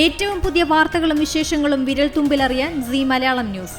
ഏറ്റവും പുതിയ വാർത്തകളും വിശേഷങ്ങളും വിരൽ തുമ്പിലറിയാൻ സി മലയാളം ന്യൂസ്.